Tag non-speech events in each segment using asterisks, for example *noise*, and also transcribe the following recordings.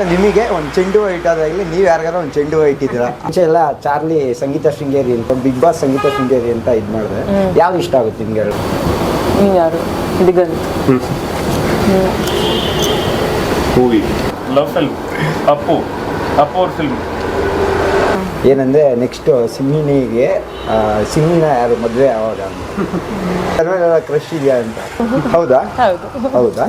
ಯಾರು ನಿಮಗೆ ಒಂದು ಚೆಂಡು ಹೂ ಇಟ್ಟಾದಾಗಲಿ ನೀವು ಯಾರಿಗಾರ ಒಂದು ಚೆಂಡು ಹೂ ಇಟ್ಟಿದ್ದೀರಾ? ಮುಂಚೆ ಎಲ್ಲ ಚಾರ್ಲಿ ಸಂಗೀತ ಶೃಂಗೇರಿ ಅಂತ ಬಿಗ್ ಬಾಸ್ ಸಂಗೀತ ಶೃಂಗೇರಿ ಅಂತ ಇದು ಮಾಡಿದ್ರೆ ಯಾವ ಇಷ್ಟ ಆಗುತ್ತೆ ನಿಮ್ಗೆ ನೀನು ಯಾರು? Diganth. Movie love film Appu. Appu ಅವ್ರ ಫಿಲ್ಮ್ ಏನಂದ್ರೆ ನೆಕ್ಸ್ಟ್ ಸಿಮ್ಮಿನಿಗೆ ಸಿಮ್ಮಿನ ಯಾರು ಮದುವೆ ಯಾವಾಗ ಕ್ರಶ್ ಇದೆಯಾ ಅಂತ. ಹೌದಾ? ಹೌದು. ಹೌದಾ?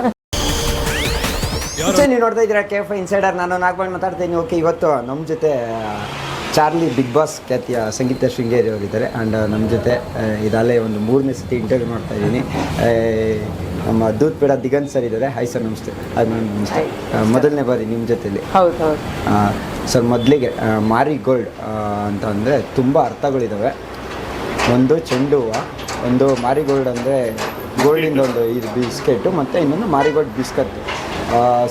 ಮುಂಚೆ ನೀವು ನೋಡ್ತಾ ಇದ್ದೀರಾ? ಕೆ ಎಫ್ ಇನ್ಸೈಡರ್ ನಾನು ನಾಗಪಾಣಿ ಮಾತಾಡ್ತೀನಿ. ಓಕೆ ಇವತ್ತು ನಮ್ಮ ಜೊತೆ ಚಾರ್ಲಿ ಬಿಗ್ ಬಾಸ್ ಖ್ಯಾತಿಯ ಸಂಗೀತ ಶೃಂಗೇರಿ ಹೋಗಿದ್ದಾರೆ ಆ್ಯಂಡ್ ನಮ್ಮ ಜೊತೆ ಇದಲ್ಲೇ ಒಂದು ಮೂರನೇ ಸತಿ ಇಂಟರ್ವ್ಯೂ ಮಾಡ್ತಾ ಇದ್ದೀನಿ. ನಮ್ಮ ದೂತ್ ಪೇಡ ದಿಗಂತ್ ಸರ್ ಇದ್ದಾರೆ. ಹಾಯ್ ಸರ್ ನಮಸ್ತೆ. ಹಾಯ್ ಮ್ಯಾಮ್ ನಮಸ್ತೆ. ಮೊದಲನೇ ಬಾರಿ ನಿಮ್ಮ ಜೊತೆಯಲ್ಲಿ ಹೌದು ಹೌದು. ಸರ್ ಮೊದಲಿಗೆ ಮಾರಿ ಗೋಲ್ಡ್ ಅಂತ ಅಂದರೆ ತುಂಬ ಅರ್ಥಗಳಿದ್ದಾವೆ ಒಂದು ಚೆಂಡು ಹೂವು ಒಂದು ಮಾರಿಗೋಲ್ಡ್ ಅಂದರೆ ಗೋಲ್ಡಿಂದ ಒಂದು ಇದು ಬಿಸ್ಕೆಟು ಮತ್ತು ಇನ್ನೊಂದು ಮಾರಿಗೋಲ್ಡ್ ಬಿಸ್ಕತ್ತು.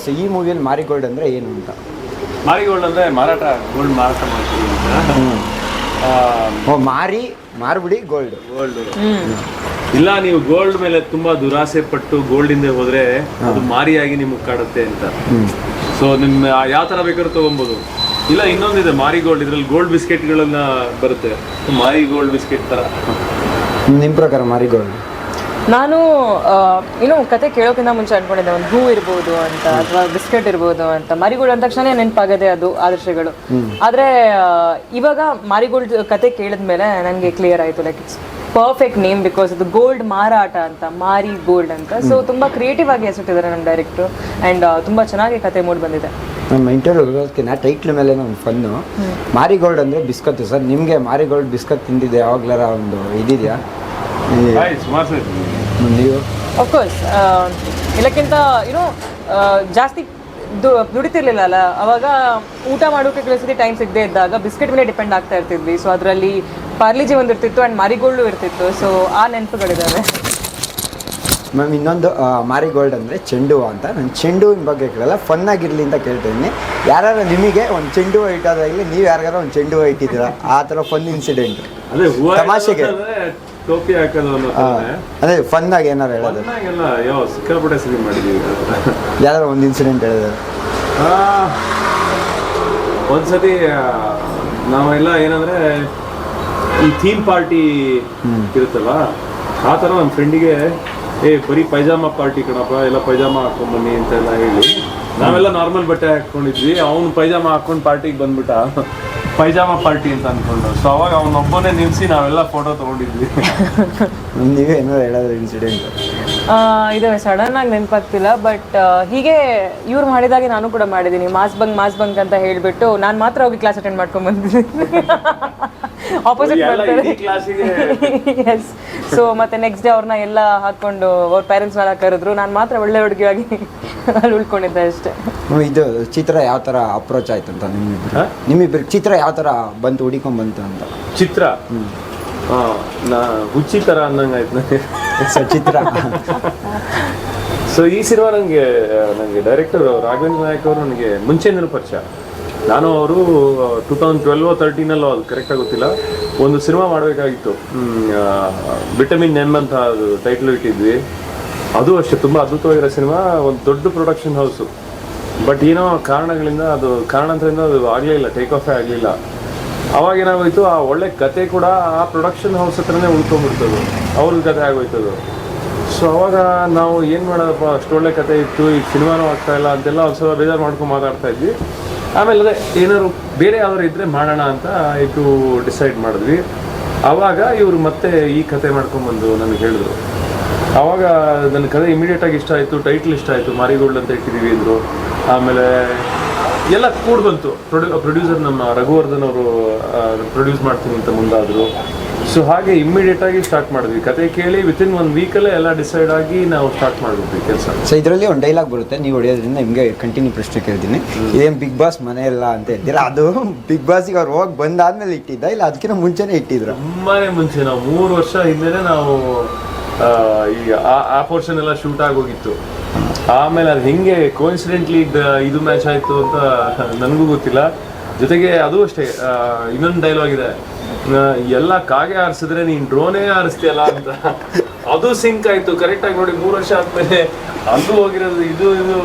ಸೊ ಈ ಮೂವಿಯಲ್ಲಿ ಮಾರಿಗೋಲ್ಡ್ ಅಂದರೆ ಏನು ಅಂತ? ಮಾರಿಗೋಲ್ಡ್ ಅಂದ್ರೆ ಮಾರಾಟ ಗೋಲ್ಡ್ ಮಾರಾಟ ಮಾಡ್ತೀವಿ ಓ ಮಾರಿ ಮಾರ್ಬಿಡಿ ಗೋಲ್ಡ್ ಗೋಲ್ಡ್ ಇಲ್ಲ ನೀವು ಗೋಲ್ಡ್ ಮೇಲೆ ತುಂಬಾ ದುರಾಸೆ ಪಟ್ಟು ಗೋಲ್ಡ್ ಇಂದ ಹೋದ್ರೆ ಅದು ಮಾರಿಯಾಗಿ ನಿಮಗೆ ಕಾಡುತ್ತೆ ಅಂತ. ಸೊ ನಿಮ್ಮ ಯಾವ ತರ ಬೇಕಾದ್ರೂ ತಗೊಬೋದು. ಇಲ್ಲ ಇನ್ನೊಂದಿದೆ ಮಾರಿ ಗೋಲ್ಡ್ ಇದ್ರಲ್ಲಿ ಗೋಲ್ಡ್ ಬಿಸ್ಕೆಟ್ಗಳನ್ನ ಬರುತ್ತೆ. ಮಾರಿ ಗೋಲ್ಡ್ ಬಿಸ್ಕೆಟ್ ತರ. ನಿಮ್ಮ ಪ್ರಕಾರ ಮಾರಿಗೋಲ್ಡ್? ನಾನು ಏನೋ ಕತೆ ಕೇಳೋಕ್ಕಿಂತ ಮುಂಚೆ ಅನ್ಕೊಂಡಿದ್ದೆ ಒಂದು ಹೂ ಇರ್ಬೋದು ಅಂತ ಅಥವಾ ಬಿಸ್ಕೆಟ್ ಇರ್ಬೋದು ಅಂತ. ಮಾರಿಗೋಲ್ಡ್ ಅಂದ ತಕ್ಷಣ ನೆನಪಾಗದೆ ಅದು ಆದರ್ಶಗಳು. ಆದ್ರೆ ಇವಾಗ ಮಾರಿಗೋಲ್ಡ್ ಕತೆ ಕೇಳಿದ್ಮೇಲೆ ನನಗೆ ಕ್ಲಿಯರ್ ಆಯ್ತು like it's perfect name because ಅದು ಗೋಲ್ಡ್ ಮಾರಾಟ ಅಂತ ಮಾರಿ ಗೋಲ್ಡ್ ಅಂತ ಸೊ ತುಂಬಾ ಕ್ರಿಯೇಟಿವ್ ಆಗಿ ಹೆಸರಿಟ್ಟಿದ್ದಾರೆ ನಮ್ಮ ಡೈರೆಕ್ಟ್ರು ಅಂಡ್ ತುಂಬಾ ಚೆನ್ನಾಗಿ ಕತೆ ಮೂಡ್ ಬಂದಿದೆ. ನಮ್ಮ ಇಂಟರ್ವ್ಯೂಗೋಸ್ಕಿನ ಟೈಟ್ಲ್ ಮೇಲೆ ಒಂದು ಫನ್ನು ಮಾರಿಗೋಲ್ಡ್ ಅಂದರೆ ಬಿಸ್ಕತ್ತು. ಸರ್ ನಿಮಗೆ ಮಾರಿಗೋಲ್ಡ್ ಬಿಸ್ಕತ್ ತಿಂದಿದೆ ಯಾವಾಗ್ಲಾರ ಒಂದು ಇದಿದೆಯಾ? ನೀವು ಅಫ್ಕೋರ್ಸ್ ಎಲ್ಲಕ್ಕಿಂತ ಏನೋ ಜಾಸ್ತಿ ದು ದುಡಿತಿರ್ಲಿಲ್ಲ ಅಲ್ಲ ಅವಾಗ ಊಟ ಮಾಡೋಕೆ ಕೆಲವು ಟೈಮ್ ಸಿಗದೆ ಇದ್ದಾಗ ಬಿಸ್ಕೆಟ್ ಮೇಲೆ ಡಿಪೆಂಡ್ ಆಗ್ತಾ ಇರ್ತಿದ್ವಿ. ಸೊ ಅದರಲ್ಲಿ ಪಾರ್ಲಿಜಿ ಒಂದು ಇರ್ತಿತ್ತು ಆ್ಯಂಡ್ ಮಾರಿಗೋಲ್ಡು ಇರ್ತಿತ್ತು. ಸೊ ಆ ನೆನಪುಗಳಿದ್ದಾವೆ ಮ್ಯಾಮ್ ಇನ್ನೊಂದು ಮಾರಿಗೋಲ್ಡ್ ಅಂದರೆ ಚೆಂಡು ಹೂವು ಅಂತ. ನಾನು ಚೆಂಡು ಹೂವಿನ ಬಗ್ಗೆ ಕೇಳಲ್ಲ ಫನ್ ಆಗಿರಲಿ ಅಂತ ಕೇಳ್ತಿದ್ದೀನಿ ಯಾರು ನಿಮಗೆ ಒಂದು ಚೆಂಡು ಹೂವು ಇಟ್ಟೋದಾಗಲಿ ನೀವು ಯಾರಿಗಾರ ಒಂದು ಚೆಂಡು ಹೂವು ಇಟ್ಟಿದ್ದೀರಾ ಆ ಥರ ಫನ್ ಇನ್ಸಿಡೆಂಟ್ ಅದೇ ಹೂವ ತಮಾಷೆಗೆ. ಟೋಪಿ ಹಾಕೋದು. ಅದೇ ಫನ್ ಆಗಿ ಏನಾರು ಹೇಳೋದು ಒಂದಾಗೆಲ್ಲ ಯಾವ ಸಿಕ್ಕಾಪಟ್ಟೆ ಸರಿ ಮಾಡಿದೀವಿ ಯಾವ್ದಾರು ಒಂದು ಇನ್ಸಿಡೆಂಟ್ ಹೇಳಿದ್ರು. ಒಂದ್ಸತಿ ನಾವೆಲ್ಲ ಏನಂದ್ರೆ ಈ ಥೀಮ್ ಪಾರ್ಟಿ ಇರುತ್ತಲ್ಲ ಆ ಥರ ನಮ್ಮ ಫ್ರೆಂಡಿಗೆ ಏ ಬರೀ ಪೈಜಾಮ ಪಾರ್ಟಿ ಕಣಪ್ಪ ಎಲ್ಲ ಪೈಜಾಮ ಹಾಕೊಂಡ್ ಬನ್ನಿ ಅಂತ ಎಲ್ಲ ಹೇಳಿ ನಾವೆಲ್ಲ ನಾರ್ಮಲ್ ಬಟ್ಟೆ ಹಾಕೊಂಡಿದ್ವಿ ಅವ್ನು ಪೈಜಾಮ ಹಾಕೊಂಡು ಪಾರ್ಟಿಗೆ ಬಂದ್ಬಿಟ್ಟ. ಪೈಜಾಮ ಪಾರ್ಟಿ ಅಂತ ಅನ್ಕೊಂಡು. ಸೊ ಅವಾಗ ಅವನೊಬ್ಬನೇ ನಿಲ್ಸಿ ನಾವೆಲ್ಲ ಫೋಟೋ ತಗೊಂಡಿದ್ವಿ. *laughs* ನೀವೇ ಏನೋ ಹೇಳೋದು ಇನ್ಸಿಡೆಂಟ್ ಆ, ಇದಾವೆ ಸಡನ್ ಆಗಿ ನೆನಪಾಗ್ತಿಲ್ಲ ಬಟ್ ಹೀಗೆ ಇವ್ರು ಮಾಡಿದಾಗ ನಾನು ಕೂಡ ಮಾಡಿದ್ದೀನಿ ಮಾಸ್ ಬಂಕ್ ಮಾಸ್ ಬಂಕ್ ಅಂತ ಹೇಳ್ಬಿಟ್ಟು ನಾನು ಮಾತ್ರ ಹೋಗಿ ಕ್ಲಾಸ್ ಅಟೆಂಡ್ ಮಾಡ್ಕೊಂಡ್ ಬಂದಿದ್ದೀನಿ. *laughs* ಆಪೋಸಿಟ್ ಬರ್ತಾರೆ. ಎಸ್ ಸೊ *laughs* ಮತ್ತೆ ನೆಕ್ಸ್ಟ್ ಡೇ ಅವ್ರನ್ನ ಎಲ್ಲ ಹಾಕೊಂಡು ಅವ್ರ ಪೇರೆಂಟ್ಸ್ನೆಲ್ಲ ಕರೆದ್ರು. ನಾನು ಮಾತ್ರ ಒಳ್ಳೆ ಹುಡುಗಿಯಾಗಿ *laughs* ಅಲ್ಲಿ ಉಳ್ಕೊಂಡಿದ್ದೆ ಅಷ್ಟೇ. ಇದು ಚಿತ್ರ ಯಾವ ತರ ಅಪ್ರೋಚ್ ಆಯ್ತು ಅಂತ ನಿಮ್ಮಿಬ್ರು? ನಿಮ್ಮಿಬ್ರು ಚಿತ್ರ ಯಾವ ತರ ಬಂತು ಹುಡಿಕೊಂಡ್ ಬಂತು ಅಂತ? ಚಿತ್ರ? ಹಾ ನಾ ಹುಚ್ಚಿ ತರ ಅನ್ನಂಗಾಯ್ತು ನನಗೆ ಸೊ ಚಿತ್ರ. ಸೊ ಈ ಸಿನಿಮಾ ನನಗೆ ನನಗೆ ಡೈರೆಕ್ಟರ್ ರಾಘವೇಂದ್ರ ನಾಯಕ್ ಅವರು ನನಗೆ ಮುಂಚೆ ಪರಿಚಯ. ನಾನು ಅವರು ಟೂ ತೌಸಂಡ್ ಟ್ವೆಲ್ವ್ ತರ್ಟೀನಲ್ಲೋ ಅದು ಕರೆಕ್ಟಾಗಿ ಗೊತ್ತಿಲ್ಲ. ಒಂದು ಸಿನಿಮಾ ಮಾಡಬೇಕಾಗಿತ್ತು. ವಿಟಮಿನ್ ಎಂ ಅಂತ ಅದು ಟೈಟ್ಲ್ ಇಟ್ಟಿದ್ವಿ. ಅದು ಅಷ್ಟೇ, ತುಂಬ ಅದ್ಭುತವಾಗಿರೋ ಸಿನಿಮಾ, ಒಂದು ದೊಡ್ಡ ಪ್ರೊಡಕ್ಷನ್ ಹೌಸು ಬಟ್ ಏನೋ ಕಾರಣಗಳಿಂದ, ಅದು ಕಾರಣಾಂತರದಿಂದ ಅದು ಆಗಲೇ ಇಲ್ಲ ಟೇಕ್ ಆಫೇ ಆಗಲಿಲ್ಲ ಅವಾಗ ಏನಾಗೋಯ್ತು, ಆ ಒಳ್ಳೆ ಕತೆ ಕೂಡ ಆ ಪ್ರೊಡಕ್ಷನ್ ಹೌಸ್ ಹತ್ರನೇ ಉಳ್ಕೊಂಡ್ಬಿಡ್ತದೆ. ಅವ್ರ ಕತೆ ಆಗೋಯ್ತದು. ಸೊ ಅವಾಗ ನಾವು ಏನು ಮಾಡೋದಪ್ಪ, ಅಷ್ಟು ಒಳ್ಳೆ ಕತೆ ಇತ್ತು ಈಗ ಸಿನಿಮಾನೂ ಆಗ್ತಾಯಿಲ್ಲ ಅಂತೆಲ್ಲ ಒಂದು ಸ್ವಲ್ಪ ಬೇಜಾರು ಮಾಡ್ಕೊಂಡು ಮಾತಾಡ್ತಾ ಇದ್ವಿ. ಆಮೇಲೆ ಅದೇ ಏನಾದ್ರು ಬೇರೆ ಯಾವ್ದಾರು ಇದ್ರೆ ಮಾಡೋಣ ಅಂತ ಇದು ಡಿಸೈಡ್ ಮಾಡಿದ್ವಿ. ಆವಾಗ ಇವರು ಮತ್ತೆ ಈ ಕತೆ ಮಾಡ್ಕೊಂಡ್ಬಂದು ನನಗೆ ಹೇಳಿದ್ರು. ಆವಾಗ ನನ್ನ ಕತೆ ಇಮಿಡಿಯೇಟ್ ಆಗಿ ಇಷ್ಟ ಆಯಿತು ಟೈಟ್ಲ್ ಇಷ್ಟ ಆಯಿತು, ಮಾರಿಗೋಲ್ಡ್ ಅಂತ ಇಟ್ಟಿದ್ದೀವಿ ಅಂದರು. ಆಮೇಲೆ ಎಲ್ಲ ಕೂಡ್ ಬಂತು ಪ್ರೊಡ್ಯೂ ಪ್ರೊಡ್ಯೂಸರ್ ನಮ್ಮ ರಘುವರ್ಧನ್ ಅವರು ಪ್ರೊಡ್ಯೂಸ್ ಮಾಡ್ತೀನಿ ಅಂತ ಮುಂದಾದರು. ಸೊ ಹಾಗೆ ಇಮ್ಮಿಡಿಯೇಟ್ ಆಗಿ ಸ್ಟಾರ್ಟ್ ಮಾಡಿದ್ವಿ. ಕತೆ ಕೇಳಿ ವಿತಿನ್ ಒಂದು ವೀಕಲ್ಲೇ ಎಲ್ಲ ಡಿಸೈಡ್ ಆಗಿ ನಾವು ಸ್ಟಾರ್ಟ್ ಮಾಡಬೇಕು ಕೆಲಸ. ಸೊ ಇದರಲ್ಲಿ ಒಂದು ಡೈಲಾಗ್ ಬರುತ್ತೆ. ನೀವು ಹೊಡೆಯೋದ್ರಿಂದ ನಿಮಗೆ ಕಂಟಿನ್ಯೂ ಪ್ರಶ್ನೆ ಕೇಳ್ತೀನಿ. ಇದೇನು ಬಿಗ್ ಬಾಸ್ ಮನೆ ಇಲ್ಲ ಅಂತ ಹೇಳ್ತೀರಾ? ಅದು ಬಿಗ್ ಬಾಸಿಗೆ ಅವ್ರು ಹೋಗಿ ಬಂದಾದ್ಮೇಲೆ ಇಟ್ಟಿದ್ದ? ಇಲ್ಲ ಅದಕ್ಕಿಂತ ಮುಂಚೆನೇ ಇಟ್ಟಿದ್ರು? ತುಂಬಾನೇ ಮುಂಚೆ ನಾವು ಮೂರು ವರ್ಷ ಹಿಂದೆ ನಾವು ಈಗ ಆ- ಪೋರ್ಷನ್ ಎಲ್ಲ ಶೂಟ್ ಆಗೋಗಿತ್ತು ಆಮೇಲೆ ಅದು ಹೆಂಗೆ ಕೋಇನ್ಸಿಡೆಂಟ್ಲಿ ಇದು ಮ್ಯಾಚ್ ಆಯಿತು ಅಂತ ನನಗೂ ಗೊತ್ತಿಲ್ಲ. ಜೊತೆಗೆ ಅದು ಅಷ್ಟೇ ಇನ್ನೊಂದು ಡೈಲಾಗ್ ಇದೆ. ಎಲ್ಲ ಕಾಗೆ ಆರಿಸಿದ್ರೆ ನೀನ್ ಡ್ರೋನೇ ಆರಿಸ್ತಿಯಲ್ಲ ಅಂತ. ಅದು ಸಿಂಕ್ ಆಯ್ತು. ಕರೆಕ್ಟ್ ಆಗಿ ನೋಡಿ ಮೂರು ವರ್ಷ ಆದ್ಮೇಲೆ ಅದು ಹೋಗಿರೋದು ಇದು ಇದು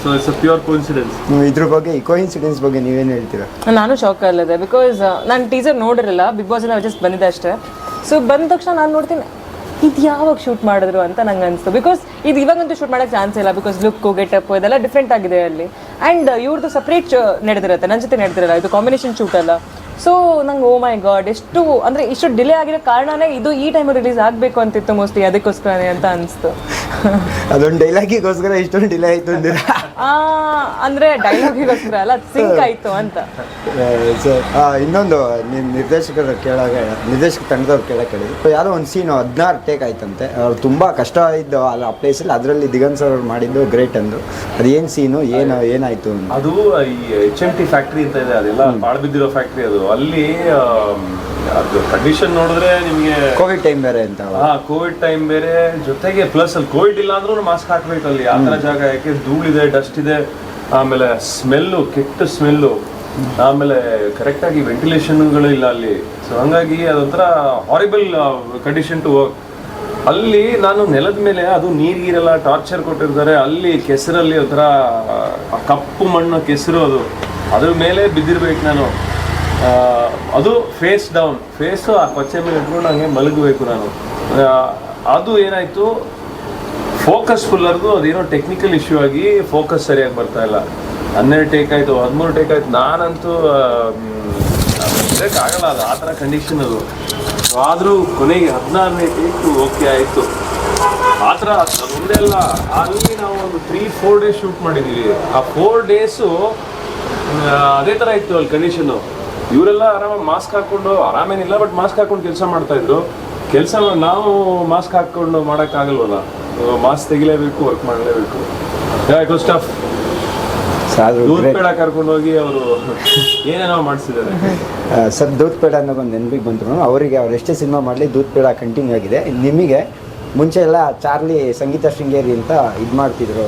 so it's a pure coincidence ಇದ್ರ ಬಗ್ಗೆ ಕೋಇನ್ಸಿಡೆನ್ಸ್ ಬಗ್ಗೆ ನೀವೇನು ಹೇಳ್ತೀರಾ? ನಾನು ಶಾಕ್ ಅಲ್ಲದೆ ಬಿಕಾಸ್ ನಾನು ಟೀಸರ್ ನೋಡಿರಲ್ಲ ಬಿಗ್ ಬಾಸ್ ಅಲ್ಲಿ ಜಸ್ಟ್ ಬಂದಿದೆ ಅಷ್ಟೇ. ಸೊ ಬಂದ ತಕ್ಷಣ ನಾನು ನೋಡ್ತೀನಿ ಇದು ಯಾವಾಗ ಶೂಟ್ ಮಾಡಿದ್ರು ಅಂತ ನಂಗೆ ಅನಿಸ್ತು. ಬಿಕಾಸ್ ಇದು ಇವಾಗಂತೂ ಶೂಟ್ ಮಾಡೋಕ್ಕೆ ಚಾನ್ಸ್ ಇಲ್ಲ ಬಿಕಾಸ್ ಲುಕ್ಕು ಗೆಟಪ್ ಇದೆಲ್ಲ ಡಿಫ್ರೆಂಟ್ ಆಗಿದೆ ಅಲ್ಲಿ. ಆ್ಯಂಡ್ ಇವ್ರದ್ದು ಸಪ್ರೇಟ್ ನಡೆದಿರುತ್ತೆ ನನ್ನ ಜೊತೆ ನಡೆದಿರಲ್ಲ ಇದು ಕಾಂಬಿನೇಷನ್ ಶೂಟ್ ಅಲ್ಲ. ಸೊ ನಂಗೆ ಓ ಮೈ ಗಾಡ್ ಎಷ್ಟು ಅಂದರೆ ಇಷ್ಟು ಡಿಲೇ ಆಗಿರೋ ಕಾರಣನೇ ಇದು ಈ ಟೈಮ್ ರಿಲೀಸ್ ಆಗಬೇಕು ಅಂತಿತ್ತು ಮೋಸ್ಟ್ಲಿ ಅದಕ್ಕೋಸ್ಕರನೇ ಅಂತ ಅನಿಸ್ತು. ಅದೊಂದು ಡೈಲಾಗಿಗೋಸ್ಕರ ಇಷ್ಟೊಂದು ಡಿಲೇ ಆಯಿತು ಅಂದಿರ? ಅಂದರೆ ಡೈಲಾಗಿಗೋಸ್ಕರ ಅಲ್ಲ ಸಿಂಕ್ ಆಯಿತು ಅಂತ. ಸೊ ಇನ್ನೊಂದು ನಿಮ್ಮ ನಿರ್ದೇಶಕರು ಕೇಳಾಗ ನಿರ್ದೇಶಕ ತಂಡದವ್ರು ಕೇಳಕ್ಕೆ ಕೇಳಿದ್ರು ಯಾವುದೋ ಒಂದು ಸೀನು ಹದಿನಾರು ಟೇಕ್ ಆಯ್ತಂತೆ. ಅವ್ರು ತುಂಬ ಕಷ್ಟ ಇದ್ದು ಅಲ್ಲಿ ಆ ಪ್ಲೇಸಲ್ಲಿ ಅದರಲ್ಲಿ ದಿಗನ್ ಸರ್ ಅವ್ರು ಮಾಡಿದ್ದು ಗ್ರೇಟ್ ಅಂದರು. ಅದೇನ್ ಏನು ಸೀನು ಏನು ಏನಾಯಿತು ಅದು ಈ ಎಚ್ ಎಂ ಟಿ ಫ್ಯಾಕ್ಟ್ರಿ ಅಂತ ಇದೆ ಅದೆಲ್ಲ ಬಾಳ್ಬಿದ್ದಿರೋ ಫ್ಯಾಕ್ಟ್ರಿ ಅದು. ಅಲ್ಲಿ ಅದು ಕಂಡೀಷನ್ ನೋಡಿದ್ರೆ ನಿಮಗೆ ಕೋವಿಡ್ ಟೈಮ್ ಬೇರೆ ಅಂತ. ಹಾ ಕೋವಿಡ್ ಟೈಮ್ ಬೇರೆ. ಜೊತೆಗೆ ಪ್ಲಸ್ ಅಲ್ಲಿ ಕೋವಿಡ್ ಇಲ್ಲ ಅಂದ್ರೂ ಮಾಸ್ಕ್ ಹಾಕ್ಬೇಕು ಅಲ್ಲಿ. ಆ ಥರ ಜಾಗ ಯಾಕೆ? ಧೂಳಿದೆ ಡಸ್ಟ್ ಇದೆ. ಆಮೇಲೆ ಸ್ಮೆಲ್ಲು ಕೆಟ್ಟ ಸ್ಮೆಲ್ಲು ಆಮೇಲೆ ಕರೆಕ್ಟಾಗಿ ವೆಂಟಿಲೇಷನ್ಗಳು ಇಲ್ಲ ಅಲ್ಲಿ. ಸೊ ಹಂಗಾಗಿ ಅದೊಂಥರ ಹಾರಿಬಲ್ ಕಂಡೀಷನ್ ಟು ವರ್ಕ್ ಅಲ್ಲಿ ನಾನು ನೆಲದ ಮೇಲೆ ಅದು ನೀರಿಗಿರೆಲ್ಲ ಟಾರ್ಚರ್ ಕೊಟ್ಟಿರ್ತಾರೆ. ಅಲ್ಲಿ ಕೆಸರಲ್ಲಿ ಒಂಥರ ಕಪ್ಪು ಮಣ್ಣು ಕೆಸರು ಅದು. ಅದ್ರ ಮೇಲೆ ಬಿದ್ದಿರ್ಬೇಕು ನಾನು. ಅದು ಫೇಸ್ ಡೌನ್ ಫೇಸು ಆ ಕೊಚ್ಚೆ ಮೇಲೆ ಇಟ್ಕೊಂಡು ಹಂಗೆ ಮಲಗಬೇಕು ನಾನು. ಅದು ಏನಾಯಿತು? ಫೋಕಸ್ ಫುಲ್ಲರ್ದು ಅದೇನೋ ಟೆಕ್ನಿಕಲ್ ಇಶ್ಯೂ ಆಗಿ ಫೋಕಸ್ ಸರಿಯಾಗಿ ಬರ್ತಾ ಇಲ್ಲ. ಹನ್ನೆರಡು ಟೇಕ್ ಆಯಿತು, ಹದಿಮೂರು ಟೇಕ್ ಆಯಿತು. ನಾನಂತೂ ಆಗಲ್ಲ ಅದು, ಆ ಥರ ಕಂಡೀಷನ್ ಅದು. ಆದರೂ ಕೊನೆಗೆ ಹದಿನಾರನೇ ಟೇಕು ಓಕೆ ಆಯಿತು. ಆ ಥರ ಅದೊಂದೇ ಅಲ್ಲ, ಅಲ್ಲಿ ನಾವು ಒಂದು ತ್ರೀ ಫೋರ್ ಡೇಸ್ ಶೂಟ್ ಮಾಡಿದ್ದೀವಿ ಆ ಫೋರ್ ಡೇಸು ಅದೇ ಥರ ಇತ್ತು ಅಲ್ಲಿ ಕಂಡೀಷನ್ನು ಇವರೆಲ್ಲ ಆರಾಮಾಗಿ ಮಾಸ್ಕ್ ಹಾಕೊಂಡು ಆರಾಮೇನಿಲ್ಲ ಬಟ್ ಮಾಸ್ಕ್ ಹಾಕೊಂಡು ಕೆಲಸ ಮಾಡ್ತಾ ಇದ್ರು. ಕೆಲಸ ನಾವು ಮಾಸ್ಕ್ ಹಾಕೊಂಡು ಮಾಡೋಕ್ಕಾಗಲ್ವಲ್ಲ? ಮಾಸ್ಕ್ ತೆಗಿಲೇಬೇಕು ವರ್ಕ್ ಮಾಡಲೇಬೇಕು. ಟಫ್ ದೂದ್ ಪೇಡ ಕರ್ಕೊಂಡು ಹೋಗಿ ಅವರು *laughs* ಏನೇನೋ ಮಾಡಿಸಿದ್ದಾರೆ. ಸರ್ ದೂತ್ ಪೇಡ ಅನ್ನೋ ಒಂದು ನೆನಪಿಗೆ ಬಂದ್ರು ಅವರಿಗೆ ಅವ್ರ ಎಷ್ಟೇ ಸಿನಿಮಾ ಮಾಡಲಿ ದೂತ್ ಪೇಡ ಕಂಟಿನ್ಯೂ ಆಗಿದೆ. ನಿಮಗೆ ಮುಂಚೆ ಎಲ್ಲ ಚಾರ್ಲಿ ಸಂಗೀತ ಶೃಂಗೇರಿ ಅಂತ ಇದು ಮಾಡ್ತಿದ್ರು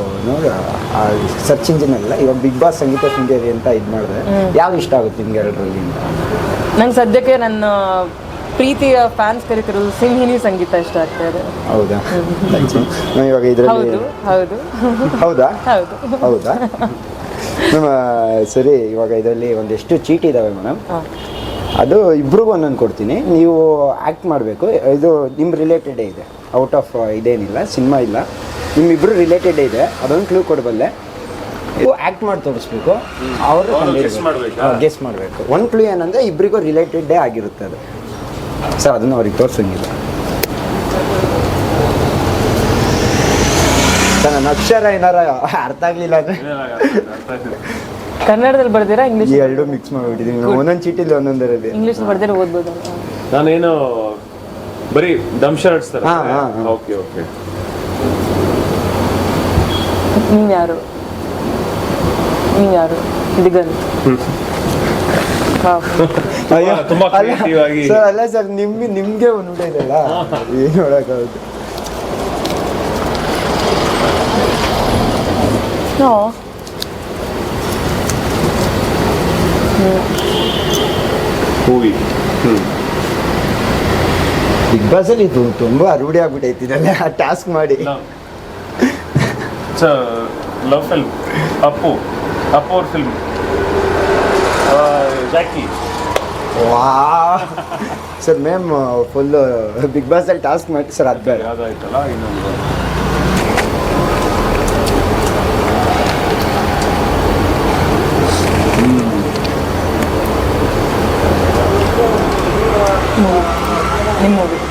ಸರ್ಚ್ ಇಂಜಿನ್ ಎಲ್ಲ. ಇವಾಗ ಬಿಗ್ ಬಾಸ್ ಸಂಗೀತ ಶೃಂಗೇರಿ ಅಂತ ಇದು ಮಾಡಿದ್ರೆ ಯಾವ್ದು ಇಷ್ಟ ಆಗುತ್ತೆ ನಿಮ್ಗೆ ಎರಡರಲ್ಲಿ ಅಂತ? ನಂಗೆ ಸದ್ಯಕ್ಕೆ ನನ್ನ ಪ್ರೀತಿಯ ಫ್ಯಾನ್ಸ್ ಕರಿತಿರೋದು ಸಿಂಹಿನಿ ಸಂಗೀತ ಇಷ್ಟ ಆಗ್ತಾ ಇದೆ. ಹೌದಾ? ಇವಾಗ ಇದರಲ್ಲಿ ಹೌದು ಹೌದು. ಹೌದಾ? ಸರಿ ಇವಾಗ ಇದರಲ್ಲಿ ಒಂದೆಷ್ಟು ಚೀಟ್ ಇದಾವೆ ಮೇಡಮ್. ಅದು ಇಬ್ರಿಗೂ ಒಂದೊಂದು ಕೊಡ್ತೀನಿ. ನೀವು ಆ್ಯಕ್ಟ್ ಮಾಡಬೇಕು. ಇದು ನಿಮ್ಮ ರಿಲೇಟೆಡೇ ಇದೆ. ಔಟ್ ಆಫ್ ಇದೇನಿಲ್ಲ ಸಿನಿಮಾ ಇಲ್ಲ. ನಿಮ್ಮಿಬ್ರು ರಿಲೇಟೆಡ್ ಇದೆ. ಅದೊಂದು ಕ್ಲೂ ಕೊಡಬಲ್ಲೆ ನೀವು ಆ್ಯಕ್ಟ್ ಮಾಡಿ ತೋರಿಸ್ಬೇಕು. ಅವರು ಗೆಸ್ ಮಾಡಬೇಕು. ಒಂದು ಕ್ಲೂ ಏನಂದರೆ ಇಬ್ಬರಿಗೂ ರಿಲೇಟೆಡೇ ಆಗಿರುತ್ತೆ ಅದು. ಸರ್ ಅದನ್ನು ಅವ್ರಿಗೆ ತೋರಿಸಂಗಿಲ್ಲ. ಸರ್ ನನ್ನ ಅಕ್ಷರ ಏನಾರ ಅರ್ಥ ಆಗಲಿಲ್ಲ ಅಂದರೆ? ಕನ್ನಡದಲ್ಲಿ ಬರ್ದಿರಾ ಇಂಗ್ಲಿಷ್ ಈ ಎರಡು ಮಿಕ್ಸ್ ಮಾಡಿಬಿಟ್ಟಿದ್ದೀನಿ ಒಂದೊಂದು ಚೀಟಿಲಿ ಒಂದೊಂದರಲ್ಲಿ ಇಂಗ್ಲಿಷ್ ಬರ್ದಿರ ಓದ್ಬೋದು. ನಾನೇನು ಬರೀ ದಮ್ ಶರ್ಟ್ಸ್ ತರ ಹಾ, ಹಾ, ಹಾ. ಓಕೆ ಓಕೆ ನೀನ್ ಯಾರು? ನೀನ್ ಯಾರು? ದಿಗಂತ್. ವಾವ್. ಅಯ್ಯೋ, ತುಂಬಾ ಅಲ್ಲ, creative ಆಗಿ. ಸರ್ ಅಲ್ಲ ಸರ್ ನಿಮ್ಗೆ ನಿಮ್ಗೆ ಒಂದು ಊಟ ಇದೆಯಲ್ಲ? ಏನು ನೋಡೋಕ್ಕಾಗುತ್ತೆ ನೋ. ಹೂವಿ. ಹ್ಮ್. ಬಿಗ್ ಬಾಸ್ ಅಲ್ಲಿ ಇದು ತುಂಬಾ ರೂಢಿ ಆಗ್ಬಿಟ್ಟೈತಿ ಆ ಟಾಸ್ಕ್ ಮಾಡಿ. ಲವ್ ಫಿಲ್ಮ್ ಅಪ್ಪು ಅಪ್ಪು ಅವ್ರ ಫಿಲ್ಮ್ ಜಾಕಿ ವಾ sir ma'am full Bigg Boss ಅಲ್ಲಿ ಟಾಸ್ಕ್ ಮಾಡಿ ಸರ್ ಅದು ಬೇಡ. ಯಾವ್ದಾಯ್ತಲ್ಲ ಇನ್ನೊಂದು.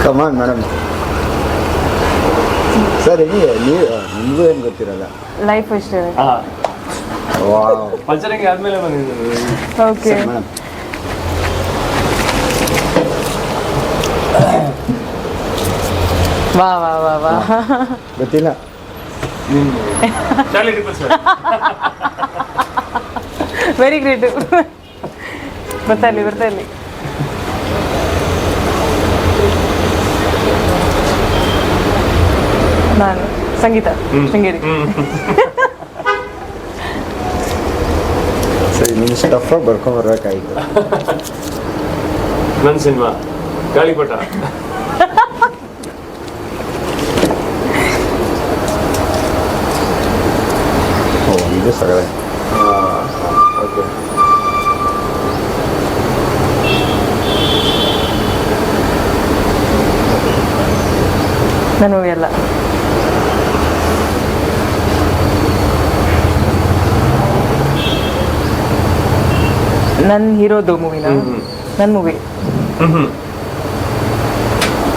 ಹ್ಮ್. ಸಿಕ್ಕಿಲ್ಲ. ಕಮಾನ್ ಮೇಡಮ್ ಸರ್ ಹೆಂಗೆ ನೀವು ನಿಮಗೂ ಏನು ಗೊತ್ತಿರಲ್ಲ ಲೈಫ್ ಇಷ್ಟೇ ಹಾ ವಾ ಪಂಚರಂಗಿ ಆದ್ಮೇಲೆ ಬಂದಿದ್ದು ಓಕೆ ಮೇಡಮ್ ವಾ ವಾ ವಾ ವಾ ಗೊತ್ತಿಲ್ಲ Charlie triple seven very great ಬರ್ತಾ ಇಲ್ಲಿ ಬರ್ತಾ ಇಲ್ಲಿ ನಾನು. ಸಂಗೀತ ಶೃಂಗೇರಿ. ಸರಿ ನಿಮ್ಮ ಬರ್ಕೊಂಡು ಬರ್ಕೊಂಬರ್ಬೇಕಾಗಿತ್ತು ನನ್ನ ಸಿನಿಮಾ ಗಾಳಿಪಟ. ಓ ಇದು ಸಗಳೆ ಓಕೆ ನನ್ನ ಮೂವಿ ನನ್ನ ಹೀರೋದು ಮೂವಿನ ನನ್ನ ಮೂವಿ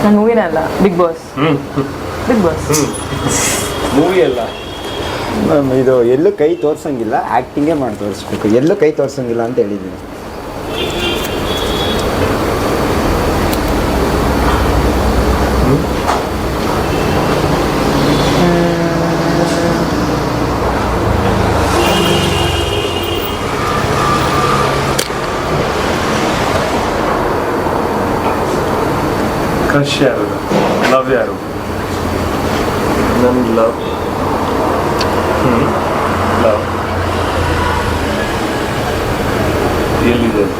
ನನ್ನ ಮೂವಿನ ಅಲ್ಲ Bigg Boss Bigg Boss movie ಅಲ್ಲ. ಇದು ಎಲ್ಲೂ ಕೈ ತೋರ್ಸಂಗಿಲ್ಲ ಆ್ಯಕ್ಟಿಂಗೇ ಮಾಡಿ ತೋರಿಸ್ಬೇಕು ಎಲ್ಲೂ ಕೈ ತೋರ್ಸಂಗಿಲ್ಲ ಅಂತ ಹೇಳಿದ್ದೀನಿ. ಕ್ರಶ್ ಯಾರು ಲವ್ ಯಾರು ನನ್ನ ಲವ್ ಲವ್ ಎಲ್ಲಿದೆ ಅಂತ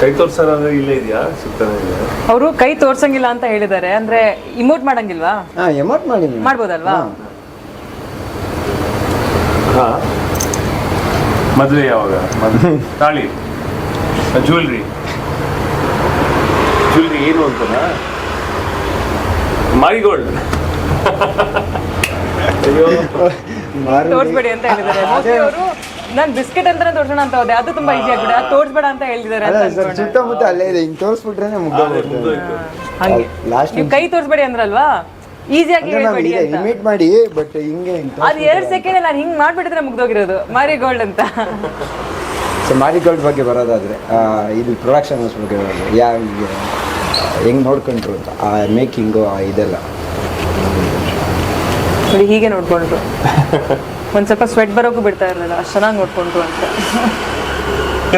ಕೈ ತೋರ್ಸಾರಂದ್ರೆ ಇಲ್ಲೇ ಇದೆಯಾ? ಸುತ್ತಾನೆ ಇದೆಯಾ ಅವರು ಕೈ ತೋರ್ಸಂಗಿಲ್ಲ ಅಂತ ಹೇಳಿದ್ದಾರೆ. ಅಂದ್ರೆ ಇಮೋಟ್ ಮಾಡಂಗಿಲ್ವಾ? ಹಾ ಎಮೋಟ್ ಮಾಡಿ. ಮಾಡ್ಬೋದಲ್ವಾ? ಹಾ. ಹಾ. ಮದುವೆ ಯಾವಾಗ? ಮದುವೆ ತಾಳಿ. ಜ್ಯುವೆಲ್ರಿ ಜ್ಯುವೆಲ್ರಿ ಏನು ಅಂತ ಮಾರಿಗೋಲ್ಡ್. ತೋರ್ಸ್ಬೇಡಿ ಅಂತ ಹೇಳಿದ್ದಾರೆ. ಮೋಸ್ಟ್ಲಿ ಅವರು ನಾನು ಬಿಸ್ಕೆಟ್ ಅಂತಾನೆ ತೋರ್ಸೋಣ ಅಂತ ಹೋದೆ. ಅದು ತುಂಬಾ ಈಸಿ ಆಗ್ಬಿಡೆ ಅದು ತೋರ್ಸ್ಬೇಡ ಅಂತ ಹೇಳಿದ್ದಾರೆ ಅಲ್ಲ ಅಂತ ಸರ್ ಸುತ್ತಮುತ್ತ ಅಲ್ಲೇ ಇದೆ. ಹಿಂಗೆ ತೋರಿಸ್ಬಿಟ್ರೆ ಮುಗ್ದೋಗ್ಬಿಡ್ತದೆ ಮುಗ್ದೋಯ್ತು. ಹಂಗೆ. ಲಾಸ್ಟ್ ನೀವು ಕೈ ತೋರ್ಸ್ಬೇಡಿ ಅಂದ್ರಲ್ವಾ? ಈಸಿಯಾಗಿ ಹೇಳ್ಬೇಡಿ ಮಾಡಿ ಬಟ್ ಹಿಂಗೆ ಹಿಂಗೆ ಅದು ಎರಡ್ ಸೆಕೆಂಡ್ ನಾನು ಹಿಂಗ್ ಮಾಡ್ಬಿಟ್ಟಿದ್ರೆ ಮುಗ್ದೋಗಿರೋದು. ಮಾರಿ ಗೋಲ್ಡ್ ಅಂತ. ಸೊ ಮಾರಿಗೋಲ್ಡ್ ಬಗ್ಗೆ ಬರೋದಾದರೆ ಆ, ಇದು ಪ್ರೊಡಕ್ಷನ್ ಹೌಸ್ ಬಗ್ಗೆ ಬರೋದು ಯಾವ ಹೆಂಗೆ ನೋಡ್ಕೊಂಡ್ರು ಅಂತ ಆ ಮೇಕಿಂಗು ಇದೆಲ್ಲ. ನೋಡಿ ಹೀಗೆ ನೋಡ್ಕೊಂಡ್ರು. ಒಂದು ಸ್ವಲ್ಪ ಸ್ವೆಟ್ ಬರೋಕ್ಕೂ ಬಿಡ್ತಾ ಇರಲಿಲ್ಲ ಅಷ್ಟು ಚೆನ್ನಾಗಿ ನೋಡ್ಕೊಂಡ್ರು ಅಂತ.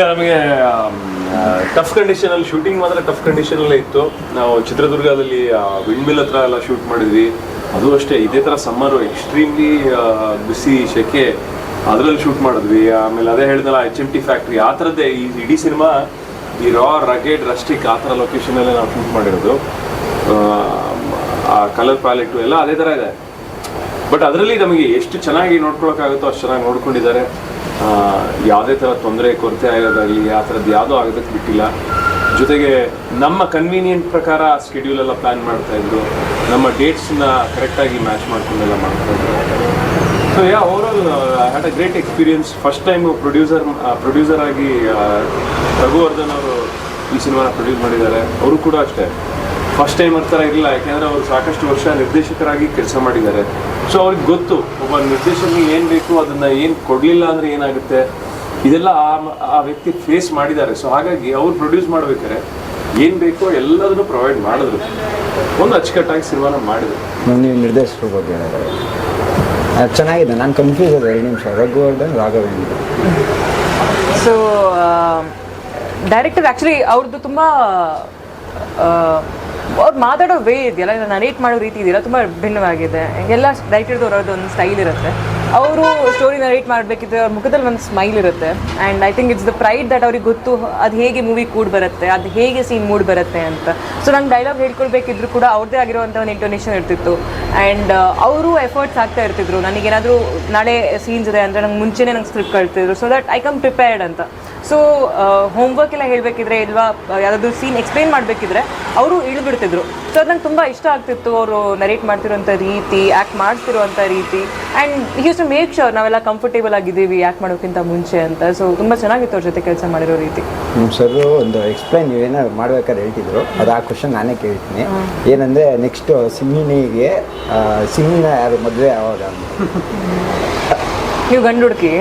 ನಮಗೆ ಟಫ್ ಕಂಡೀಷನಲ್ಲಿ ಶೂಟಿಂಗ್ ಮಾತ್ರ ಟಫ್ ಕಂಡೀಷನಲ್ಲೇ ಇತ್ತು. ನಾವು ಚಿತ್ರದುರ್ಗದಲ್ಲಿ ವಿಂಡ್ಮಿಲ್ ಹತ್ರ ಎಲ್ಲ ಶೂಟ್ ಮಾಡಿದ್ವಿ. ಅದು ಅಷ್ಟೇ ಇದೇ ಥರ ಸಮ್ಮರು ಎಕ್ಸ್ಟ್ರೀಮ್ಲಿ ಬಿಸಿ ಸೆಕೆ ಅದರಲ್ಲಿ ಶೂಟ್ ಮಾಡಿದ್ವಿ. ಆಮೇಲೆ ಅದೇ ಹೇಳಿದ್ನಲ್ಲ ಎಚ್ ಎಂ ಟಿ ಫ್ಯಾಕ್ಟ್ರಿ ಆ ಥರದ್ದೇ ಈ ಇಡೀ ಸಿನಿಮಾ ಈ ರಾ ರಗೇಡ್ ರಸ್ಟಿಕ್ ಆ ಥರ ಲೊಕೇಶನಲ್ಲೇ ನಾವು ಶೂಟ್ ಮಾಡಿರೋದು. ಆ, ಕಲರ್ ಪ್ಯಾಲೆಟು ಎಲ್ಲ ಅದೇ ಥರ ಇದೆ. ಬಟ್ ಅದರಲ್ಲಿ ನಮಗೆ ಎಷ್ಟು ಚೆನ್ನಾಗಿ ನೋಡ್ಕೊಳಕ್ಕಾಗುತ್ತೋ ಅಷ್ಟು ಚೆನ್ನಾಗಿ ನೋಡ್ಕೊಂಡಿದ್ದಾರೆ. ಯಾವುದೇ ಥರ ತೊಂದರೆ ಕೊರತೆ ಆಗೋದಾಗಲಿ ಆ ಥರದ್ದು ಯಾವುದೂ ಆಗೋದಕ್ಕೆ ಬಿಟ್ಟಿಲ್ಲ. ಜೊತೆಗೆ ನಮ್ಮ ಕನ್ವೀನಿಯೆಂಟ್ ಪ್ರಕಾರ ಸ್ಕೆಡ್ಯೂಲೆಲ್ಲ ಪ್ಲ್ಯಾನ್ ಮಾಡ್ತಾಯಿದ್ರು ನಮ್ಮ ಡೇಟ್ಸನ್ನ ಕರೆಕ್ಟಾಗಿ ಮ್ಯಾಚ್ ಮಾಡ್ಕೊಂಡೆಲ್ಲ ಮಾಡ್ತಾ ಇದ್ರು. So yeah overall had a great experience first time producer producer ಆಗಿ ಆ, ರಘುವರ್ಧನ್ ಅವರು ಈ ಸಿನಿಮಾನ ಪ್ರೊಡ್ಯೂಸ್ ಮಾಡಿದ್ದಾರೆ. ಅವರು ಕೂಡ ಅಷ್ಟೇ. ಫಸ್ಟ್ ಟೈಮ್ ಥರ ಇರಲಿಲ್ಲ ಯಾಕೆಂದರೆ ಅವರು ಸಾಕಷ್ಟು ವರ್ಷ ನಿರ್ದೇಶಕರಾಗಿ ಕೆಲಸ ಮಾಡಿದ್ದಾರೆ. ಸೊ ಅವ್ರಿಗೆ ಗೊತ್ತು ಒಬ್ಬ ನಿರ್ದೇಶಕನಿಗೆ ಏನು ಬೇಕು ಅದನ್ನು ಏನು ಕೊಡಲಿಲ್ಲ ಅಂದರೆ ಏನಾಗುತ್ತೆ? ಇದೆಲ್ಲ ಆ ಆ ವ್ಯಕ್ತಿ ಫೇಸ್ ಮಾಡಿದ್ದಾರೆ. ಸೊ ಹಾಗಾಗಿ ಅವ್ರು ಪ್ರೊಡ್ಯೂಸ್ ಮಾಡ್ಬೇಕಾದ್ರೆ ಏನು ಬೇಕೋ ಎಲ್ಲದನ್ನು ಪ್ರೊವೈಡ್ ಮಾಡಿದ್ರು. ಒಂದು ಅಚ್ಚುಕಟ್ಟಾಗಿ ಸಿನಿಮಾನ ಮಾಡಿದ್ರು. ನಿರ್ದೇಶಕರ ಬಗ್ಗೆ ಚೆನ್ನಾಗಿದೆ. ನಾನು ಕನ್ಫ್ಯೂಸ್ ಅದ ಎರಡು ನಿಮಿಷ. Raghuvardhan Raghavendra so director actually ಅವ್ರದ್ದು ತುಂಬ ಅವ್ರು ಮಾತಾಡೋ ವೇ ಇದೆಯಲ್ಲ? ನರೇಟ್ ಮಾಡೋ ರೀತಿ ಇದೆಯಲ್ಲ? ತುಂಬ ಭಿನ್ನವಾಗಿದೆ. ಎಲ್ಲ ಡೈರೆಕ್ಟರ್ದು ಅವ್ರದ್ದು ಒಂದು ಸ್ಟೈಲ್ ಇರುತ್ತೆ. ಅವರು ಸ್ಟೋರಿ ನರೇಟ್ ಮಾಡಬೇಕಿದ್ರೆ ಅವ್ರ ಮುಖದಲ್ಲಿ ಒಂದು ಸ್ಮೈಲ್ ಇರುತ್ತೆ. And I think it's the pride that ಅವ್ರಿಗೆ ಗೊತ್ತು ಅದು ಹೇಗೆ ಮೂವಿ ಕೂಡ್ ಬರುತ್ತೆ, ಅದು ಹೇಗೆ ಸೀನ್ ಮೂಡ್ ಬರುತ್ತೆ ಅಂತ. ಸೊ ನಂಗೆ ಡೈಲಾಗ್ ಹೇಳ್ಕೊಳ್ಬೇಕಿದ್ರು ಕೂಡ ಅವ್ರದ್ದೇ ಆಗಿರುವಂಥ ಒಂದು ಇಂಟೊನೇಷನ್ ಇರ್ತಿತ್ತು. ಆ್ಯಂಡ್ ಅವರು ಎಫರ್ಟ್ಸ್ ಆಗ್ತಾ ಇರ್ತಿದ್ರು. ನನಗೇನಾದರೂ ನಾಳೆ ಸೀನ್ಸ್ ಇದೆ ಅಂದರೆ ನಂಗೆ ಮುಂಚೆನೇ ನಂಗೆ script ಕಳ್ತಿದ್ರು. So that I come prepared ಅಂತ. ಸೊ ಹೋಮ್ವರ್ಕ್ ಎಲ್ಲ ಹೇಳಬೇಕಿದ್ರೆ ಇಲ್ವಾ ಯಾವುದಾದ್ರು ಸೀನ್ ಎಕ್ಸ್ಪ್ಲೈನ್ ಮಾಡಬೇಕಿದ್ರೆ ಅವರು ಇಳಿಬಿಡ್ತಿದ್ರು. ಸೊ ಅದು ನಂಗೆ ತುಂಬ ಇಷ್ಟ ಆಗ್ತಿತ್ತು ಅವರು ನರೇಟ್ ಮಾಡ್ತಿರೋಂಥ ರೀತಿ ಆ್ಯಕ್ಟ್ ಮಾಡ್ತಿರೋಂಥ ರೀತಿ. And use to make sure ನಾವೆಲ್ಲ ಕಂಫರ್ಟೇಬಲ್ ಆಗಿದ್ದೀವಿ ಆ್ಯಕ್ಟ್ ಮಾಡೋಕ್ಕಿಂತ ಮುಂಚೆ ಅಂತ. ಸೊ ತುಂಬ ಚೆನ್ನಾಗಿತ್ತು ಅವ್ರ ಜೊತೆ ಕೆಲಸ ಮಾಡಿರೋ ರೀತಿ. ಸರ್ ಒಂದು ಎಕ್ಸ್ಪ್ಲೈನ್ ನೀವೇನೋ ಮಾಡ್ಬೇಕಾದ್ರೆ ಹೇಳ್ತಿದ್ರು. ಅದು ಆ ಕ್ವಶನ್ ನಾನೇ ಕೇಳ್ತೀನಿ. ಏನಂದರೆ ನೆಕ್ಸ್ಟ್ ಸಿಮ್ಮಿನಿಗೆ ಸಿಮ್ಮಿನ ಯಾರು ಮದುವೆ ಆವಾಗ *laughs* ನೀವು ಗಂಡು ಹುಡುಕಿ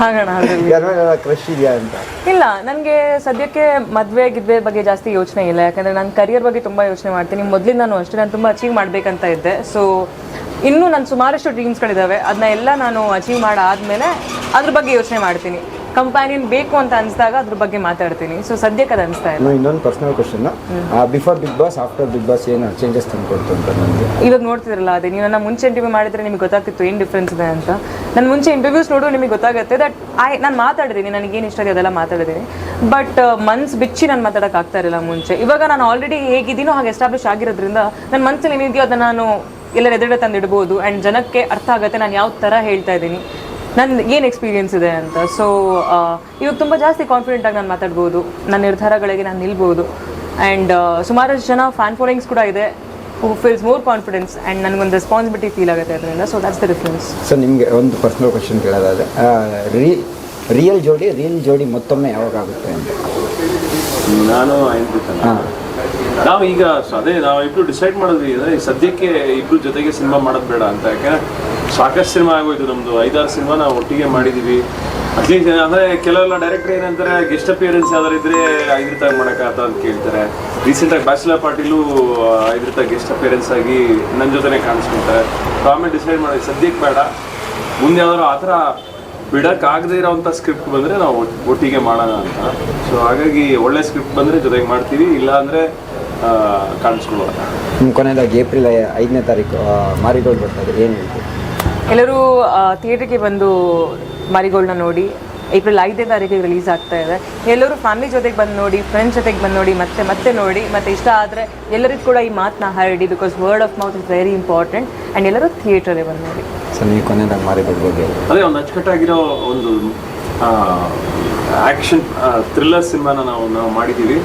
ಹಾಗಣ. ಕ್ರಶ್ ಇದೆಯಾ ಅಂತ? ಇಲ್ಲ ನನಗೆ ಸದ್ಯಕ್ಕೆ ಮದುವೆ ಗಿದ್ವೆ ಬಗ್ಗೆ ಜಾಸ್ತಿ ಯೋಚನೆ ಇಲ್ಲ. ಯಾಕಂದರೆ ನಾನು ಕರಿಯರ್ ಬಗ್ಗೆ ತುಂಬ ಯೋಚನೆ ಮಾಡ್ತೀನಿ. ಮೊದಲಿಂದ ನಾನು ಅಷ್ಟೇ. ನಾನು ತುಂಬ ಅಚೀವ್ ಮಾಡ್ಬೇಕಂತ ಇದ್ದೆ. ಸೊ ಇನ್ನೂ ನಾನು ಸುಮಾರಷ್ಟು ಡ್ರೀಮ್ಸ್ಗಳಿದ್ದಾವೆ ಅದನ್ನ ಎಲ್ಲ ನಾನು ಅಚೀವ್ ಮಾಡಾದ್ಮೇಲೆ ಅದ್ರ ಬಗ್ಗೆ ಯೋಚನೆ ಮಾಡ್ತೀನಿ. ಕಂಪ್ಯಾನಿಯನ್ ಬೇಕು ಅಂತ ಅನಿಸಿದಾಗ ಅದ್ರ ಬಗ್ಗೆ ಮಾತಾಡ್ತೀನಿ. ಸೊ ಸದ್ಯಕ್ಕೆ ಅದು ಅನಿಸ್ತಾ ಇಲ್ಲ. ಇನ್ನೊಂದು personal question before Bigg Boss after Bigg Boss ಏನು ಚೇಂಜಸ್ ತಂದ್ಕೊಡ್ತು ಅಂತ ನನಗೆ ಇವಾಗ ನೋಡ್ತಿದ್ರಲ್ಲ ಅದೇ ನೀವು ನನ್ನ ಮುಂಚೆ ಇಂಟರ್ವ್ಯೂ ಮಾಡಿದ್ರೆ ನಿಮಗೆ ಗೊತ್ತಾಗ್ತಿತ್ತು ಏನು ಡಿಫ್ರೆನ್ಸ್ ಇದೆ ಅಂತ. ನಾನು ಮುಂಚೆ ಇಂಟರ್ವ್ಯೂಸ್ ನೋಡು ನಿಮಗೆ ಗೊತ್ತಾಗುತ್ತೆ ದಟ್ ಐ ನಾನು ಮಾತಾಡಿದ್ದೀನಿ ನನಗೆ ಏನು ಇಷ್ಟ ಇದೆ ಅದೆಲ್ಲ ಮಾತಾಡಿದ್ದೀನಿ. ಬಟ್ ಮನ್ಸ್ ಬಿಚ್ಚಿ ನಾನು ಮಾತಾಡೋಕೆ ಆಗ್ತಾ ಇರಲಿಲ್ಲ ಮುಂಚೆ. ಇವಾಗ ನಾನು ಆಲ್ರೆಡಿ ಹೇಗಿದ್ದೀನೋ ಹಾಗೆ ಎಸ್ಟಾಬ್ಲಿಷ್ ಆಗಿರೋದ್ರಿಂದ ನನ್ನ ಮನಸ್ಸಲ್ಲಿ ಏನಿದೆಯೋ ಅದನ್ನ ನಾನು ಎಲ್ಲರ ಎದುರುಗಡೆ ತಂದಿಡ್ಬೋದು ಆ್ಯಂಡ್ ಜನಕ್ಕೆ ಅರ್ಥ ಆಗುತ್ತೆ ನಾನು ಯಾವ ಥರ ಹೇಳ್ತಾ ಇದ್ದೀನಿ. ನನ್ನ ಏನು ಎಕ್ಸ್ಪೀರಿಯನ್ಸ್ ಇದೆ ಅಂತ? ಸೊ ಇವಾಗ ತುಂಬ ಜಾಸ್ತಿ ಕಾನ್ಫಿಡೆಂಟಾಗಿ ನಾನು ಮಾತಾಡ್ಬೋದು. ನನ್ನ ನಿರ್ಧಾರಗಳಿಗೆ ನಾನು ನಿಲ್ಬೋದು. ಆ್ಯಂಡ್ ಸುಮಾರಷ್ಟು ಜನ ಫ್ಯಾನ್ ಫಾಲೋಯಿಂಗ್ಸ್ ಕೂಡ ಇದೆ who feels more confidence and ನನಗೊಂದು ರೆಸ್ಪಾನ್ಸಿಬಿಲಿಟಿ ಫೀಲ್ ಆಗುತ್ತೆ ಅದರಿಂದ. So that's the difference so ನಿಮಗೆ ಒಂದು ಪರ್ಸನಲ್ ಕ್ವಶನ್ ಕೇಳೋದಾದರೆ ರೀ ರಿಯಲ್ ಜೋಡಿ ರಿಯಲ್ ಜೋಡಿ ಮತ್ತೊಮ್ಮೆ ಯಾವಾಗ ಆಗುತ್ತೆ ಅಂತ? ನಾನು ಹಾಂ. ನಾವು ಈಗ ಅದೇ ನಾವು ಇಬ್ರು ಡಿಸೈಡ್ ಮಾಡಿದ್ವಿ ಅಂದ್ರೆ ಸದ್ಯಕ್ಕೆ ಇಬ್ರು ಜೊತೆಗೆ ಸಿನಿಮಾ ಮಾಡೋದು ಬೇಡ ಅಂತ. ಯಾಕಂದ್ರೆ ಸಾಕಷ್ಟು ಸಿನಿಮಾ ಆಗೋಯ್ತು ನಮ್ದು. ಐದಾರು ಸಿನಿಮಾ ನಾವು ಒಟ್ಟಿಗೆ ಮಾಡಿದೀವಿ. ಅಟ್ಲೀಸ್ಟ್ ಅಂದ್ರೆ ಕೆಲವೆಲ್ಲ ಡೈರೆಕ್ಟರ್ ಏನಂತಾರೆ ಗೆಸ್ಟ್ ಅಪಿಯರೆನ್ಸ್ ಯಾವ್ದಾರು ಇದ್ರೆ ಐದ್ರ ತಾಗ ಮಾಡಕ್ಕಾತ ಅಂತ ಕೇಳ್ತಾರೆ. ರೀಸೆಂಟಾಗಿ ಬ್ಯಾಚುಲರ್ ಪಾರ್ಟಿಲೂ ಐದ್ರ ತಾಗ ಗೆಸ್ಟ್ ಅಪಿಯರೆನ್ಸ್ ಆಗಿ ನನ್ನ ಜೊತೆನೆ ಕಾಣಿಸ್ಕೊಳ್ತಾರೆ ಆಮೇಲೆ ಡಿಸೈಡ್ ಮಾಡಿ ಸದ್ಯಕ್ಕೆ ಬೇಡ. ಮುಂದೆ ಯಾವ್ದಾರು ಆ ಥರ ಬಿಡೋಕ್ಕಾಗದೇ ಇರೋವಂಥ ಸ್ಕ್ರಿಪ್ಟ್ ಬಂದರೆ ನಾವು ಒಟ್- ಒಟ್ಟಿಗೆ ಮಾಡೋಣ ಅಂತ. ಸೊ ಹಾಗಾಗಿ ಒಳ್ಳೆ ಸ್ಕ್ರಿಪ್ಟ್ ಬಂದರೆ ಜೊತೆಗೆ ಮಾಡ್ತೀವಿ. ಇಲ್ಲ ಅಂದರೆ ಕಾಣಿಸ್ಕೊಳ್ಳೋಣ ನಿಮ್ಮ ಕೊನೆಯದಾಗಿ ಏಪ್ರಿಲ್ ಐದನೇ ತಾರೀಕು ಮಾರಿಗೋಲ್ಡ್ ಬರ್ತದೆ ಏನು ಹೇಳ್ತೀವಿ ಎಲ್ಲರೂ ಥಿಯೇಟ್ರಿಗೆ ಬಂದು ಮಾರಿಗೋಲ್ಡ್ನ ನೋಡಿ ಏಪ್ರಿಲ್ ಐದನೇ ತಾರೀಕಿಗೆ ರಿಲೀಸ್ ಆಗ್ತಾ ಇದೆ. ಎಲ್ಲರೂ ಫ್ಯಾಮಿಲಿ ಜೊತೆಗೆ ಬಂದು ನೋಡಿ ಫ್ರೆಂಡ್ಸ್ ಜೊತೆಗೆ ಬಂದು ನೋಡಿ ಮತ್ತೆ ಮತ್ತೆ ನೋಡಿ ಮತ್ತೆ ಇಷ್ಟ ಆದರೆ ಎಲ್ಲರಿಗೂ ಕೂಡ ಈ ಮಾತನ್ನ ಹರಡಿ because word of mouth is very important and ಎಲ್ಲರೂ ಥಿಯೇಟರೇ ಬಂದು ನೋಡಿ. ಸೊ ನೀವು ಕೊನೆಯದಾಗಿ ಮಾರಿಗೋಲ್ಡ್ ಬಗ್ಗೆ. ಅದೇ ಒಂದು ಅಚ್ಚುಕಟ್ಟಾಗಿರೋ ಒಂದು ಆ್ಯಕ್ಷನ್ ಥ್ರಿಲ್ಲರ್ ಸಿನಿಮಾನ ನಾವು ನಾವು ಮಾಡಿದ್ದೀವಿ.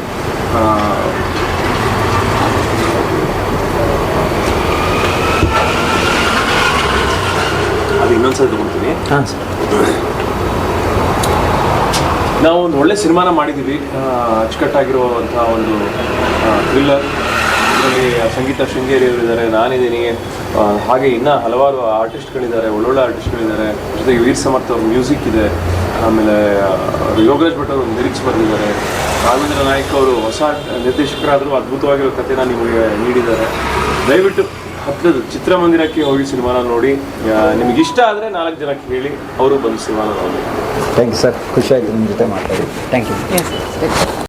ಅದು ಇನ್ನೊಂದ್ಸಲ ತಗೊಳ್ತೀನಿ ಹಾಂ. ಸರ್ ನಾವು ಒಂದು ಒಳ್ಳೆ ಸಿನಿಮಾನ ಮಾಡಿದ್ದೀವಿ. ಅಚ್ಚುಕಟ್ಟಾಗಿರುವಂತಹ ಅಚ್ಚುಕಟ್ಟಾಗಿರುವಂಥ ಒಂದು ಥ್ರಿಲ್ಲರ್ ಇದರಲ್ಲಿ ಸಂಗೀತ ಶೃಂಗೇರಿ ಅವರಿದ್ದಾರೆ ನಾನಿದ್ದೀನಿ ಹಾಗೆ ಇನ್ನೂ ಹಲವಾರು ಆರ್ಟಿಸ್ಟ್ಗಳಿದ್ದಾರೆ ಒಳ್ಳೊಳ್ಳೆ ಆರ್ಟಿಸ್ಟ್ಗಳಿದ್ದಾರೆ ಜೊತೆಗೆ ವೀರ್ ಸಮರ್ಥ ಅವ್ರ ಮ್ಯೂಸಿಕ್ ಇದೆ. ಆಮೇಲೆ ಯೋಗರಾಜ್ ಭಟ್ ಅವರು ಲಿರಿಕ್ಸ್ ಬರೆದಿದ್ದಾರೆ. ರಾಘವೇಂದ್ರ ನಾಯಕ್ ಅವರು ಹೊಸ ನಿರ್ದೇಶಕರಾದರೂ ಅದ್ಭುತವಾಗಿರೋ ಕಥೆನ ನಿಮಗೆ ನೀಡಿದ್ದಾರೆ. ದಯವಿಟ್ಟು ಹತ್ತಿರದ ಚಿತ್ರಮಂದಿರಕ್ಕೆ ಹೋಗಿ ಸಿನಿಮಾನ ನೋಡಿ ನಿಮ್ಗೆ ಇಷ್ಟ ಆದರೆ ನಾಲ್ಕು ಜನಕ್ಕೆ ಹೇಳಿ ಅವರು ಬಂದು ಸಿನಿಮಾನ ನೋಡಿ. ಥ್ಯಾಂಕ್ ಯು ಸರ್ ಖುಷಿಯಾಗಿ ಆಯಿತು ನಿಮ್ಮ ಜೊತೆ ಮಾತಾಡಿ. Thank you